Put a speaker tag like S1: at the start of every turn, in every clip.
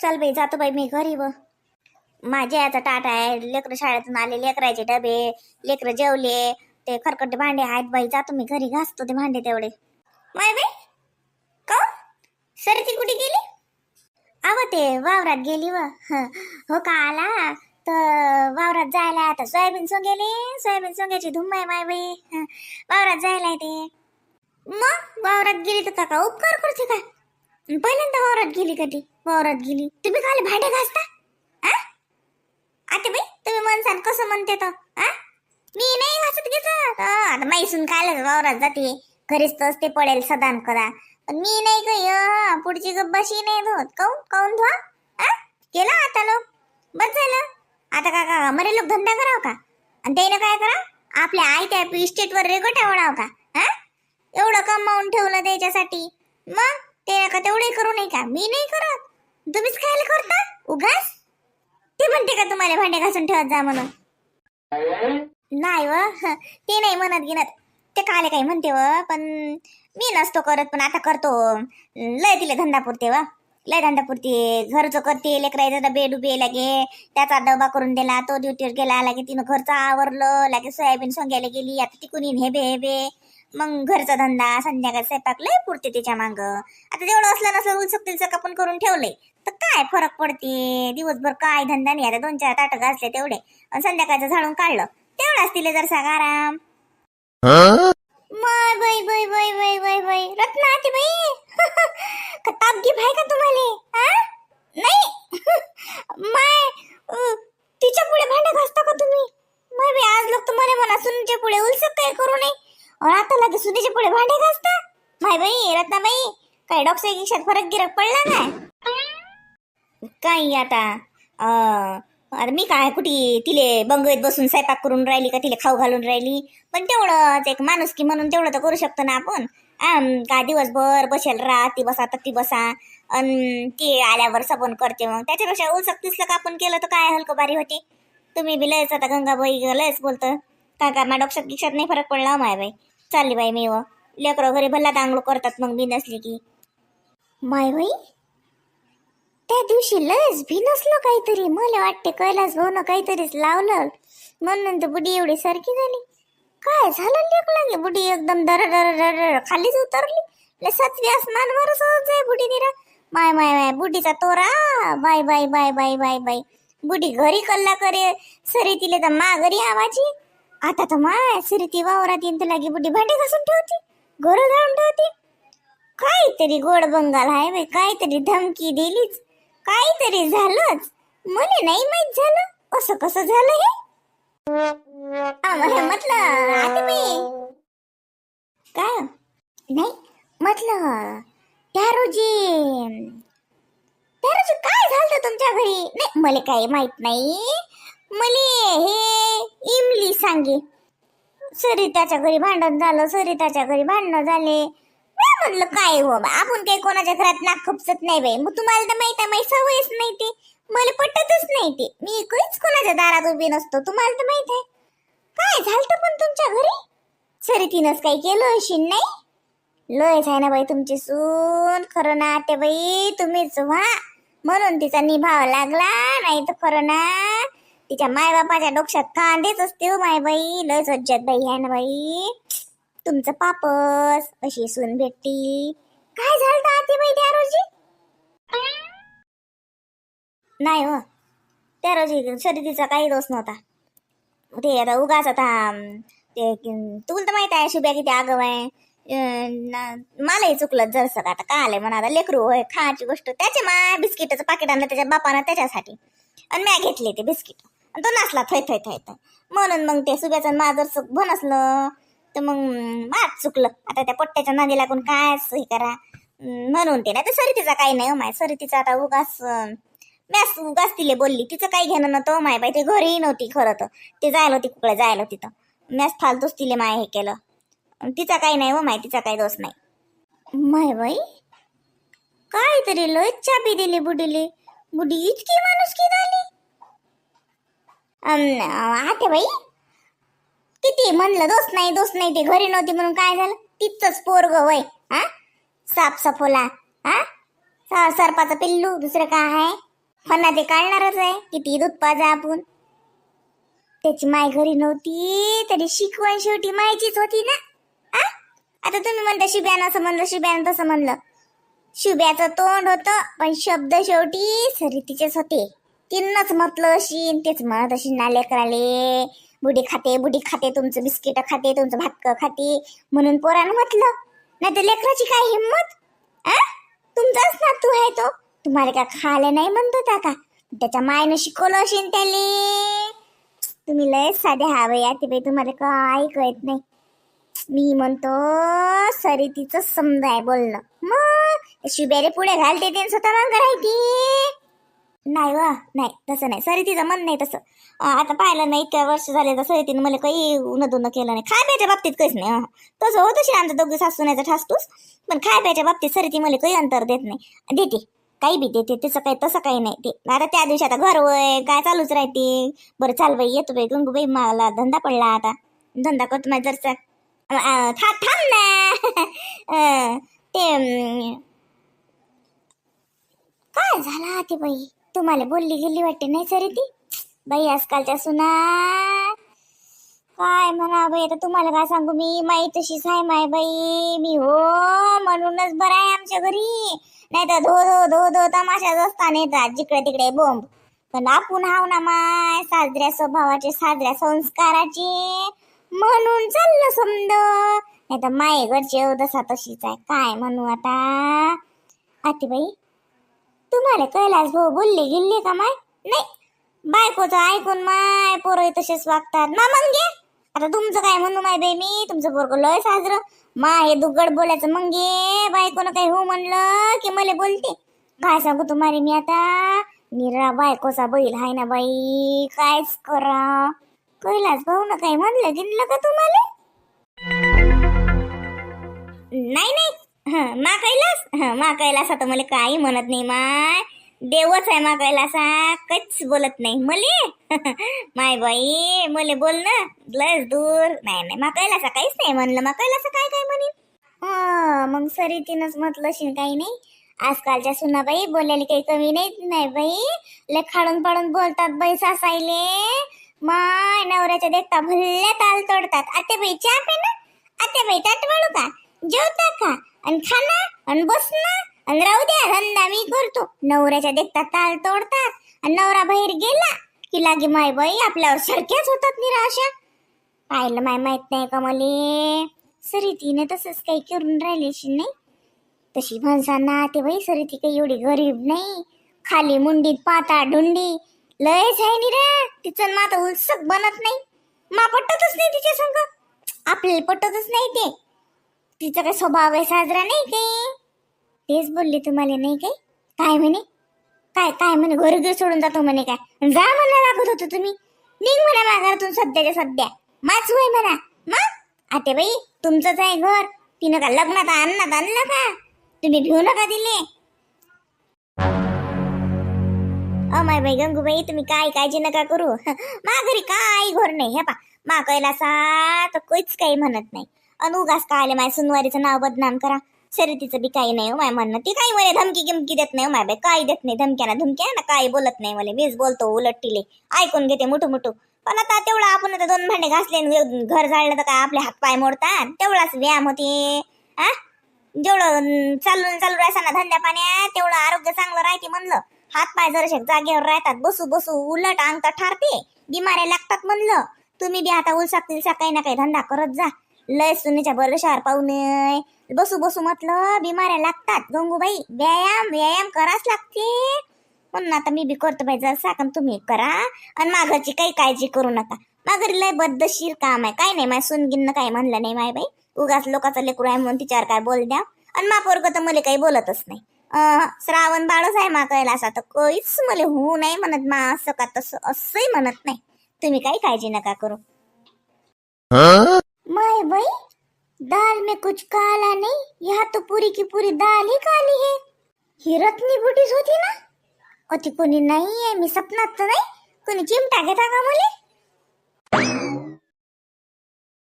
S1: चल बाई जातो बाई मी घरी व. माझ्या याचा टाटा आहे लेकरं शाळेतून आले लेकराचे डबे लेकरं जेवले ते खरकटे भांडे आहेत बाई जातो मी घरी घासतो ते भांडे तेवढे. माय बाई का हो? सर ती कुठे गेली? आव ते वावरात गेली व. हं. हो का आला? तर वावरात जायला आता सोयाबीन सोंगेले सोयाबीन सोंग्याची धुम आहे माय बाई. वावरात जायला ते. मग वावरात गेली तर काका उपकार करते का? पहिल्यांदा वावरात गेली कधी वावरात गेली. तुम्ही खाली भांडे घासता? आ? आता बाई तुम्ही म्हणसान कसं म्हणते तर आ? मी नाही घासत घेत. आता मैसून खायलाच वावरात जाते. घरीच तर पडेल सदान करा. पण मी नाही गय पुढची गब्बाशी नाही धुत काऊन? काऊन धुवा? आ? केला आता लोक. बस झालं. आता का का मरे लोक धंदा कराव का? आणि त्याने काय करा? आपल्या आई त्या इस्टेटवर रेगोट्या वडाव का? हा एवढं कमावून ठेवलं त्याच्यासाठी. मग? ते का तेवढे करू नये का? मी नाही करत. तुम्हीच खायला करता? उगाच? ते म्हणते का तुम्हाला भांडे घासून ठेवत जा म्हणून? नाही व. ते नाही म्हणत गिनत. ते काले काही म्हणते व पण मी नसतो करत पण आता करतो. लय तिला धंदा पुरते व. लय धंदा पुरते. घरचं करते लेकरायचा डबे डुबे लागे त्याचा डबा करून दिला तो ड्युटीवर गेला लागे तिनं घरचं आवरलं लागे सोयाबीन सोंग्याला गेली आता तिकून येईन हेबे हेबे मग घरचा धंदा संध्याकाळ स्वयंपाक लय पुरते त्याच्या मांग. आता जेवढं असलं नसलं उलसक तिलसक आपण करून ठेवलंय. तर काय फरक पडते? दिवसभर काय धंदा नाही. आता दोन चार ताटं घासले तेवढे. आणि संध्याकाळचं झाडून काढलं. तेवढाच तिले जर सागा आराम. माय बाई बाई बाई बाई बाई बाई. रत्ना आते बाई. का ताप घे भाई का तुम्हाला? हा? नाही. माय अ, तिच्या पुढे भांडे घासता का तुम्ही? माय बाई आज लोक तुम्हाला म्हणा सुनच्या पुढे उलसक काय करू नये. आता लगे सुनीचे पुढे भांडे घासता. माय बाई रत्नाबाई काय डॉक्टर गिक्षात फरक गिरक पडला नाही काही आता अरे मी काय कुठे तिले बंगवीत बसून स्वयंपाक करून राहिली का तिले खाऊ घालून राहिली? पण तेवढंच एक माणूस की म्हणून तेवढं तर करू शकतो ना आपण. काय दिवसभर बसेल राहा ती बसा तर ती बसा. अन ती आल्यावर सबन करते मग. त्याच्यापेक्षा उलसक का आपण केलं तर काय हलकं बारी होते? तुम्ही बी लयच आता गंगाबाई लयच बोलतं. काय का माझ्या डोक्यात गिक्षात नाही फरक पडला हो माय बाई. चालली बाई मी व लेकरं घरी भल्ला दांगळ करतात मग मी नसली की. माय बाई त्या दिवशी लयच भी नसलो काहीतरी. मला वाटते कैलास भाऊन काहीतरीच लावलं. म्हणून तर बुडी एवढी सारखी झाली. काय झालं लेकला की बुडी एकदम दर दर दर खालीच उतरली. लय सातवी आसमानवर सहज आहे बुडी निरा. माय माय माय बुडीचा तोरा. Bye bye bye bye bye bye. बुडी घरी कल्ला करे. सरी तिले तर मा घरी आवाजी. आता तर माय सरी वावरात येईन तुला की बुटी भांडे घासून ठेवते घर घालून ठेवते. काहीतरी गोड बंगाल आहे बाई काहीतरी धमकी दिलीच काहीतरी झालंच. मला नाही माहीत झालं असं कसं झालं हे? आम्हाला म्हटलं आता मी काय हो? नाही म्हटलं त्या रोजी त्या रोजी काय झालं तुमच्या घरी? नाही मला काही माहीत नाही. मला हे इमली सांगे. सरिताच्या घरी भांडण झालं सरिताच्या घरी भांडणं झाले. मी म्हणलं काय हो बा आपण काही कोणाच्या घरात नाक खपसत नाही बाई. मग तुम्हाला तर माहीत आहे माहिती सवयच नाही ते. मला पटतच नाही ते. मी काहीच कोणाच्या दारात उभी नसतो तुम्हाला तर माहीत आहे. काय झालं पण तुमच्या घरी? सरितीनंच काही केलं अशी नाही. लयच आहे ना बाई तुमची सून. खरं ना ते बाई तुम्हीच व्हा. म्हणून तिचा निभाव लागला नाही तर खरं ना तिच्या मायबापाच्या डोक्यात कांदेच असते हो माय बाई. लय सज्जत बाई आहे ना बाई. तुमचं पापस अशी सून भेटती. काय झालं आती बाई त्या रोजी? नाही हो. त्या रोजी शर्यतीचा काही दोष नव्हता. ते आता उगाच आता ते तुला तर माहीत आहे शुभ्या किती आगव आहे. ना- मलाही चुकलं जरसं का आता काय आलंय म्हणा आता लेकरू होय खायची गोष्ट त्याचे माय बिस्किटाचं पाकिट आणलं त्याच्या बापानं त्याच्यासाठी. आणि म्या घेतले ते बिस्किट. तो नाचला थय थय थय थय म्हणून मग ते सुब्याचं माजर चुक भन असलं. तर मग मात चुकलं. आता त्या पट्ट्याच्या नादी लागून काय हे करा? म्हणून ते नाही तर सरितीचा काही नाही हो माय. सरितीचा आता उगाच मॅस उगाच तिले बोलली. तिचं काही घेणं नव्हतं हो माय बाई. ते घरीही नव्हती खरं तर. ते जायला होती कुकडे जायला होती तर. मॅस फालतूच तिले माय हे केलं. तिचा काही नाही व माय. तिचा काही दोष नाही. माय बाई तरी लय चापी दिली बुडीले. बुडी इतकी माणूस की झाली. आते बाई. किती म्हणलं दोस्त नाही दोस्त नाही ते घरी नव्हती म्हणून काय झालं? तिथंच पोरग वय हा? साप सफोला हा सरपाचा पिल्लू दुसरं काय आहे? फणा ते काढणारच आहे किती दूध पाजा आपण. त्याची माय घरी नव्हती तरी शिकवण शेवटी मायचीच होती ना आ? आता तुम्ही म्हणता शिब्यानं असं म्हणलं शिब्यानं तसं म्हणलं. शिब्याचं तोंड होतं पण शब्द शेवटी सरितीचेच होते. तिनंच म्हटलं अशी तेच म्हणत अशी ना लेकराले बुडी खाते बुडी खाते तुमचं बिस्किट खाते तुमचं भात खाते. म्हणून पोरानं म्हटलं नाही तर लेकराची काय हिंमत आ तुमचाच ना तू आहे तो. तुम्हाला काय खायला नाही म्हणतो त्या का त्याच्या मायनं शिकवलं असेल त्याले. तुम्ही लय साधे हवे या ते बाई तुम्हाला काय कळत नाही. मी म्हणतो सरी तिचं समजाय बोलणं. मग शिबेरे पुढे घालते ते स्वतः मग करायची नाही वा नाही तसं नाही. सरी तिचं मन नाही तसं. आता पाहिलं नाही इतक्या वर्ष झाले तर सरी तिनं मला काही उन्हा दुनं केलं नाही. खाय प्यायच्या बाबतीत काहीच नाही तसं होतं तशी आमचं दोघे सासूनाचा ठासतूस. पण खाय प्यायच्या बाबतीत सरी ती मला काही अंतर देत नाही. देते काही बी देते त्याचं काही तसं काही नाही. ते आता त्या दिवशी आता घर वय काय चालूच राहते. बरं चाल बाई येतो बाई गंगू बाई मला धंदा पडला आता. धंदा करतो माझ्या जरचा. थांब थांब ना. ते काय झाला ते बाई? तुम्हाला बोलली गेली वाटते नाही सरी ती? बाई आजकालच्या सुना काय म्हणा बाई आता तुम्हाला काय सांगू मी? माई तशीच आहे माय बाई. मी हो म्हणूनच बरं आहे आमच्या घरी. नाही तर धो धो धो धो तमाशाच असताना येतात जिकडे तिकडे बोंब. पण आपण हाव ना माय साजऱ्या स्वभावाचे साजऱ्या संस्काराचे. म्हणून चाललं समज. नाही तर माये घरचे तसा तशीच आहे. काय म्हणू आता? आतीबाई तुम्हाला कैलास भाऊ बोलले गेले का माय? नाही. बायकोचं ऐकून माय पोरं तसेच वागतात. मा मग घे आता तुमचं काय म्हणू माय बे मी तुमचं पोरग लय साजरं. मा हे दुग्गड बोलायचं. मग घे बायकोनं काही हो म्हणलं की मला बोलते. काय सांगू तुम्हाला मी आता? निरा बायकोचा बैल हाय ना बाई. कायच करा. कैलास भाऊ ना काही म्हणलं गिनलं का तुम्हाला? नाही नाही. हं, मा कैलास? हं, मा कैलास आता मला काही म्हणत नाही माय देवच आहे मा कैलासा कच बोलत नाही. मले? माय बाई मले बोल ना. लस दूर. नाही नाही मा कैलासा काहीच नाही म्हणलं. मा कैलासा काय काय म्हणे? हा मग सरी तिनंच म्हटलं शिन काही नाही. आजकालच्या सुनाबाई बोलायला काही कमी नाही नाही बाई. ले खाडून पाडून बोलतात बाई सासायले माय नवऱ्याच्या देखता भल्ल्या ताल तोडतात. आते बाई चहा पे ना. आते बाई ताट वाढू का? जेवता का? आणि खाणं आणि बसना आणि राहू द्या धंदा मी करतो. नवऱ्याच्या देखता ताल तोडतात आणि नवरा बाहेर गेला की लागे माय बाई आपल्यावर सारख्याच होतात निराशा. पाहिलं माय माहीत नाही का मले? सरी तिने तसंच काही करून राहिलीशी नाही. तशी माणसांना ते बाई सरी ती काही एवढी गरीब नाही. खाली मुंडीत पाता ढुंडी. लयच आहे नि रे तिचं माता उत्सुक बनत नाही. मा पटतच नाही तिच्या संग. आपल्याला पटतच नाही ते. तिचा काय स्वभाव आहे साजरा नाही काही तेच बोलले तुम्हाला नाही काही काय म्हणे? काय काय म्हणे? घर घर सोडून जातो म्हणे काय? जा म्हणा लागत होतो तुम्ही. निघ म्हणा माघारातून सध्याच्या सध्या. माच होय म्हणा. मग आते बाई तुमचंच आहे घर. तिनं का लग्नात आणण्यात आणलं का? तुम्ही घेऊ नका दिले अमाय बाई गंगूबाई तुम्ही काय काळजी नका करू. मा घरी काय घोर नाही हे पा मा कैलासा तर काहीच काही म्हणत नाही. अनुगास काय आले माय सुनवारीचं नाव बदनाम करा. शर्यतीचं बी काही नाही हो माय म्हणणं. ती काही मला धमकी गिमकी देत नाही हो माय बाई. काही देत नाही धमक्या ना धमक्या ना काही बोलत नाही मला. मीच बोलतो उलट टिले ऐकून घेते मोठू मोठू. पण आता तेवढं आपण आता दोन भांडे घासले घर जाळलं तर काय आपले हात पाय मोडतात? तेवढाच व्यायाम होते. हा जेवढं चालून चालू राहायचं ना धंद्या पाण्यात तेवढं आरोग्य चांगलं राहते म्हणलं. हात पाय जराशे जागेवर राहतात. बसू बसू उलट अंग ठारते. बिमाऱ्या लागतात म्हणलं. तुम्ही बी आता उलसा तिलसा काही ना काही धंदा करत जा. लय सुनीच्या बरं पाहू नये बसू बसू म्हटलं बिमाऱ्या लागतात. गंगूबाई व्यायाम व्यायाम कराच लागते. म्हणून आता मी बी करतो बाई जर कारण तुम्ही करा. आणि माघारची काही काळजी करू नका. माघारी लय बद्धशीर काम आहे. काय नाही माय सुनगिन काय म्हणलं नाही माय बाई. उगाच लोकांचा लेकरू आहे म्हणून तिच्यावर काय बोल द्या. आणि मा तर मला काही बोलतच नाही. श्रावण बाळच आहे मा कळला असा. तर काहीच मला होऊ नाही म्हणत मा. असं का तसं असंही म्हणत नाही. तुम्ही काही काळजी नका करू. माय बाई दाल में कुछ काला नहीं यहाँ तो पूरी की पूरी दाल ही काली है। ही रत्नी बुटीस होती ना अति कोणी नाही आहे मी सपनात तर नाही कोणी चिमटा घेता का मुले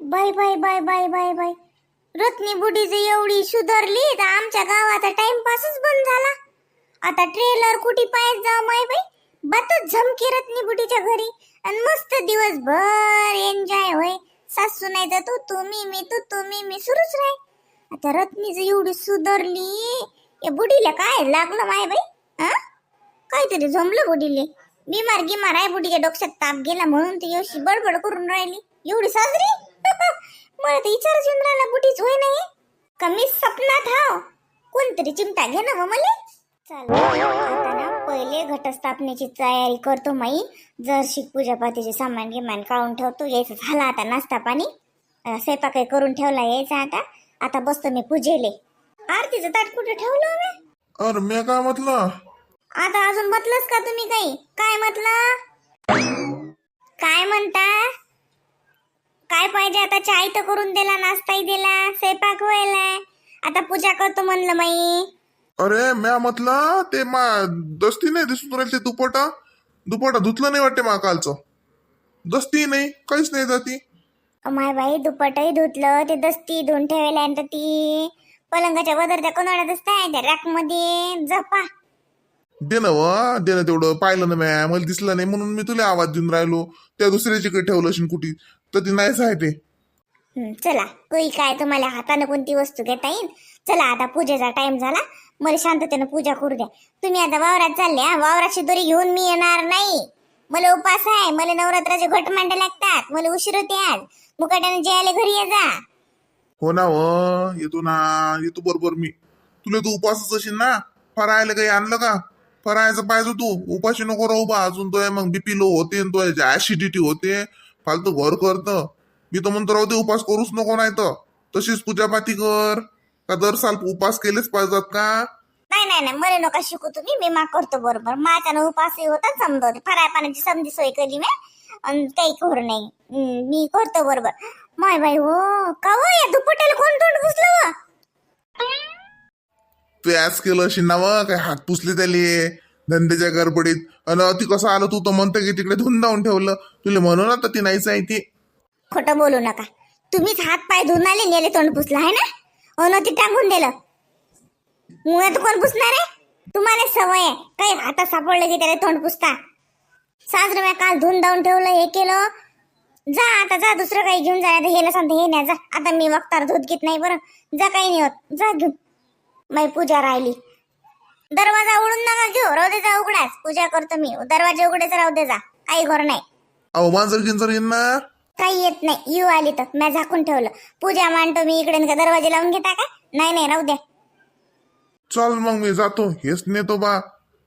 S1: बाय bye bye bye bye bye रत्नी बुडीच एवढी सुधारली तर आमच्या गावाचा टाइमपासच बंद झाला. आता ट्रेलर कुठे पायत जा माय बाई बातच झमकी रत्नी बुटीच्या घरी. आणि मस्त दिवसभर एन्जॉय होय. सासू नाही तर तू तुम्ही मी तू तुम्ही मी सुरूच राही आता रत्नी जर एवढी सुधारली या बुडीला काय लागलं माय बाई? हा? काहीतरी जमलं बुडीले बिमार गिमार आहे बुडीच्या डोक्यात ताप गेला म्हणून ती अशी बडबड करून राहिली. एवढी साजरी? मला तर विचारच येऊन राहिला बुडीच होय नाही का मी सपनात हाव. कोणतरी चिमटा घे ना हो मला. चल. आता ना पहिले घटस्थापनेची तयारी करतो माई. जरशी पूजापातीचे सामान गिमान काढून ठेवतो यायचं झाला आता नाश्ता पाणी. स्वयंपाक करून ठेवला यायचा आता. आता बसतो मी पूजेले. आरतीचं ताट कुठे ठेवलं मी
S2: अरे मी काय म्हटलं?
S1: आता अजून म्हटलंच का तुम्ही काही? काय म्हटलं? काय म्हणता? काय पाहिजे आता? चाय तर करून दिला नाश्ताही दिला स्वयंपाक व्हायलाय. आता पूजा करतो म्हणलं माई.
S2: अरे म्या म्हटलं ते मा दस्ती नाही दिसून राहील ते दुपटा. दुपटा धुतलं नाही वाटते मा कालचं दस्ती नाही काहीच नाही जाती.
S1: माय बाई दुपटही धुतलं ते दस्ती धुवून ठेवल्यानंतर ती. पलंगाच्या वदरच्या कोणाला असताय त्या रॅकमध्ये जपा.
S2: दे ना व दे ना तेवढं. पाहिलं ना म्या मला दिसलं नाही म्हणून मी तुला आवाज देऊन राहिलो. त्या दुसऱ्याची ठेवलं असेल कुठे तर ती नाहीच आहे ते.
S1: हं, चला. कोई काय तुम्हाला हाताने कोणती वस्तू घेता येईल? चला आता पूजेचा टाइम झाला. मला शांततेनं पूजा करू द्या. तुम्ही आता वावरात चालल्या वावराची दोरी घेऊन मी येणार नाही. मला उपास आहे मला नवरात्राचे घट मांडे लागतात. मला उशीर होते आज मुकाट्याने जेवायला घरी ये जा.
S2: हो ना हो येतो ना येतो बरोबर मी. तुला तू उपासच असेल ना? फरायला काही आणलं का? फरायचं पाहिजे तू. उपाशी नको राहू बा अजून तो मग बीपी लो होते तो ऍसिडिटी होते. फालतू घर करत. मी तर म्हणतो राहू दे उपास करूच नको नाही तर तशीच पूजापाती कर. का दर साल उपास केलेच पाहिजेत का?
S1: नाही नाही नाही. मला नका शिकू तुम्ही. मी मा करतो बरोबर. माझ्यानं उपासही होता समजवते फराय पाण्याची समजी सोय केली मी. आणि काही करू नाही मी करतो बरोबर. माय बाई हो. का हो या दुपट्याला कोण तोंड घुसलं हो?
S2: तू ऍस केलं अशी नाव काय हात पुसले त्याले? धंद्याच्या गडबडीत. आणि ती कसं आलं? तू तर म्हणतं की तिकडे धुवून लावून ठेवलं. तुला म्हणून आता ती नाहीच आहे ती.
S1: खोटं बोलू नका. तुम्हीच हात पाय धुवून आले नेले तोंड पुसला आहे ना? हो अन ती टाकून दिलं. मुळात कोण पुसणार आहे? तुम्हाला सवय आहे. काही आता सापडलं की त्याला तोंड पुसता. साजरं मी काल धुवून धावून ठेवलं हे केलं. जा आता जा दुसरं काही घेऊन जा. आता हेला सांगते हे नाही जा. आता मी वक्तार धूत घेत नाही बरं. जा काही नाही होत. जा घेऊन. माई पूजा राहिली. दरवाजा उडून नका घेऊ. राहू दे जा उघडाच. पूजा करतो मी. दरवाजा उघडेच राहू दे जा. काही घर नाही.
S2: अहो मांजर गिंजर येईन ना?
S1: काही येत नाही. यू आली तर. मी झाकून ठेवलं. पूजा मांडतो मी इकडे. का दरवाजे लावून घेता का? नाही नाही राहू द्या.
S2: चल मग मी जातो. हेच नेतो बा.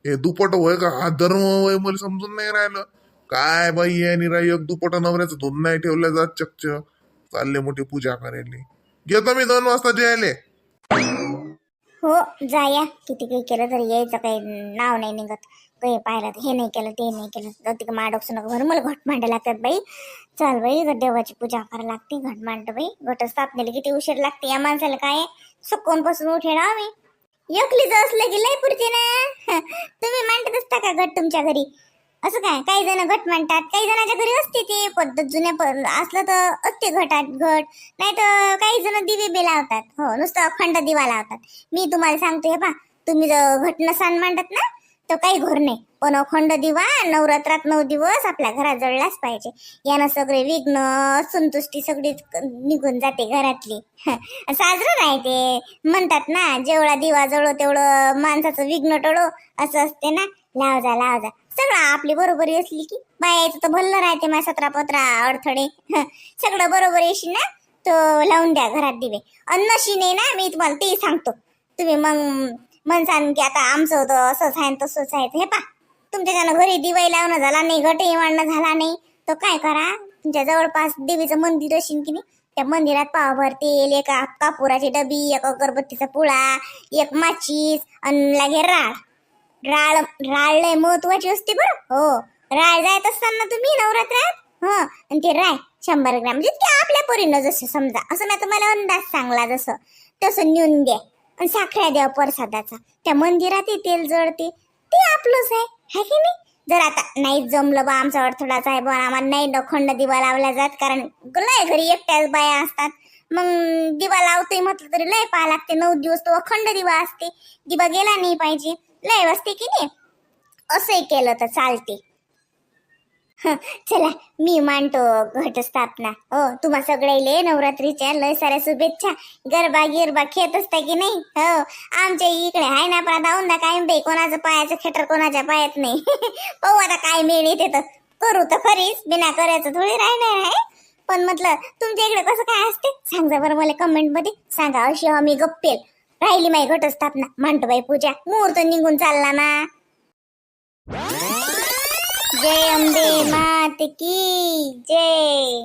S2: हे दुपट होय का? हा धर्म होय मला समजून नाही राहिलं. काय बाई आहे निरा एक दुपट नवऱ्याचं धुन नाही ठेवलं जात चक्च चालले मोठी पूजा करायला. घेतो मी दोन वाजता जेले
S1: हो जा या. किती काही केलं तरी यायचं काही नाव नाही निघत. काही पाहिलं तर हे नाही केलं ते नाही केलं. तर तिकडे माडोक्स नको भर मला घट मांडे लागतात बाई. चल बाई ग देवाची पूजा करायला लागते घट मांडतो बाई. घट स्थापनेला किती उशीर लागते या माणसाला काय सुकून पासून उठे ना मी एकलीच असलं की लय पुरते ना. तुम्ही मांडत असता का घट तुमच्या घरी. असं काय? काही जण घट म्हणतात काही जणांच्या घरी असते ते पद्धत जुन्या असलं तर असते घटात घट नाही तर काही जण दिवे बी लावतात. हो नुसतं अखंड दिवा लावतात. मी तुम्हाला सांगते हे पा तुम्ही जर घट नसान मांडत ना तर काही घर नाही. पण अखंड दिवा नवरात्रात नऊ दिवस आपल्या घरात जळलाच पाहिजे. यानं सगळे विघ्न संतुष्टी सगळी निघून जाते घरातली. साजरं राहते म्हणतात ना जेवढा दिवा जळो तेवढं माणसाचं विघ्न टळो. असं असते ना लाव जा लाव जा. सगळं आपली बरोबरी असली की बायाचं तर भल्लं राहते मा सतरा पत्रा अडथळे. सगळं बरोबर येशील ना तो लावून द्या घरात दिवे. अन्नशी नाही ना मी तुम्हाला ते सांगतो. तुम्ही मग म्हणसान की आता आमचं होतं असंच आहे तसंच आहे. हे पा तुमच्या घरी दिवे लावणं झाला नाही घटही वाढणं झाला नाही तर काय करा? तुमच्या जवळपास देवीचं मंदिर असेल की नाही त्या मंदिरात पावभर तेल एक कापुराची डबी एक अगरबत्तीचा पुळा एक माचीस आणि लागे राळ राळ राळ लय महत्वाची असते बरं. हो. राळ जायत असताना तुम्ही नवरात्रात हो. आणि ते राय शंभर ग्रॅम म्हणजे जितके आपल्या पोरीनं जसं समजा. असं मी तुम्हाला अंदाज सांगला जसं. तसं नेऊन द्या आणि साखऱ्या द्या प्रसादाचा. त्या मंदिरात तेल जळते. ते आपलंच आहे. है की नाही? जर आता नाही जमलं बा आमचा अडथळाचा आहे बा. आम्हाला नाही खंड दिवा लावला जात कारण लय घरी एकट्याच बाया असतात. मग दिवा लावतोय म्हटलं तरी लय पाहा लागते. नऊ दिवस तो अखंड दिवा असते. दिवा गेला नाही पाहिजे. लय असते की नाही? असंही केलं तर चालते. चला मी मांडतो घटस्थापना. हो तुम्हा सगळ्याले नवरात्रीच्या लय साऱ्या शुभेच्छा. गरबा गिरबा खेत असता की नाही? हो आमच्या इकडे आहे ना पण ना काय बाई कोणाचं पायाचं खेटर कोणाच्या पायात नाही. पाहू आता काय मेळ येते तर. करू तर खरीच बिना करायचं थोडी राहणार आहे. पण म्हटलं तुमच्या इकडे कसं काय असते? सांगा बरं मला कमेंटमध्ये. सांगा अशी हमी गप्पेल. राहिली माई घटस्थापना. म्हणतो बाई पूजा मुहूर्त निघून चालला ना. जय अंबे मात की जय.